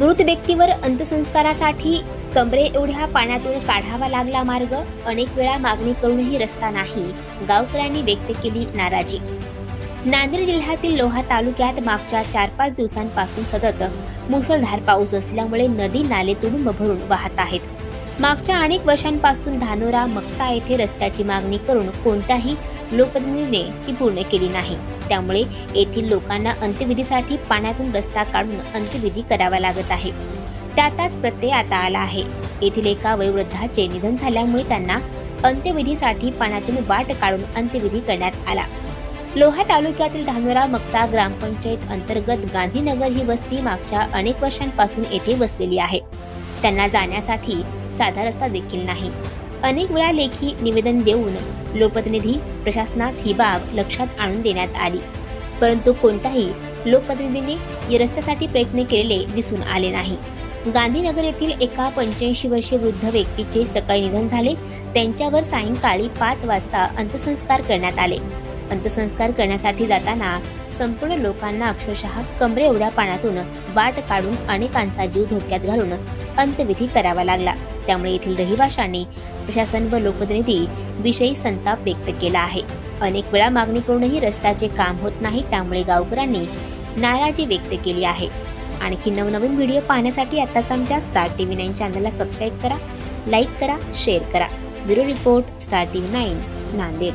मृत व्यक्तीवर अंत्यसंस्कारासाठी कमरे एवढ्या पाण्यातून काढावा लागला मार्ग. अनेक वेळा मागणी करूनही रस्ता नाही गावकऱ्यांनी व्यक्त केली नाराजी. नांदेड जिल्ह्यातील लोहा तालुक्यात मागच्या चार पाच दिवसांपासून सतत मुसळधार पाऊस असल्यामुळे नदी नाले तुडुंब भरून वाहत आहेत. मागच्या अनेक वर्षांपासून धानोरा मक्ता येथे रस्त्याची मागणी करून कोणत्याही लोकप्रतिनिधीने ती पूर्ण केली नाही. त्यामुळे येथील लोकांना अंत्यविधीसाठी पाण्यातून रस्ता काढून अंत्यविधी करावा लागत आहे. त्याचाच प्रत्यय आता आला आहे. येथील एका वयोवृद्धाचे निधन झाल्यामुळे त्यांना अंत्यविधीसाठी पाण्यातून वाट काढून अंत्यविधी करण्यात आला. लोहा तालुक्यातील धानोरा मक्ता ग्रामपंचायत अंतर्गत गांधीनगर ही वस्ती मागच्या अनेक वर्षांपासून येथे वसलेली आहे. त्यांना जाण्यासाठी साधा रस्ता देखील नाही. अनेक वेळा लेखी निवेदन देऊन लोकप्रतिनिधी प्रशासनास ही बाब लक्षात आणून देण्यात आली. परंतु कोणताही लोकप्रतिनिधीने या रस्त्यासाठी प्रयत्न केलेले दिसून आले नाही. गांधीनगर येथील एका पंच्याऐंशी वर्षीय वृद्ध व्यक्तीचे सकाळी निधन झाले. त्यांच्यावर सायंकाळी पाच वाजता अंत्यसंस्कार करण्यात आले. अंत्यसंस्कार करण्यासाठी जाताना संपूर्ण लोकांना अक्षरशः कमरे एवढ्या पाण्यातून वाट काढून अनेकांचा जीव धोक्यात घालून अंत्यविधी करावा लागला. त्यामुळे येथील रहिवाशांनी प्रशासन व लोकप्रतिनिधी विषयी संताप व्यक्त केला आहे. अनेक वेळा मागणी करूनही रस्त्याचे काम होत नाही त्यामुळे गावकऱ्यांनी नाराजी व्यक्त केली आहे. आणखी नवनवीन व्हिडिओ पाहण्यासाठी आताच आमच्या स्टार टी व्ही नाईन चॅनलला सबस्क्राईब करा लाईक करा शेअर करा. Bureau report star T V nine Nanded.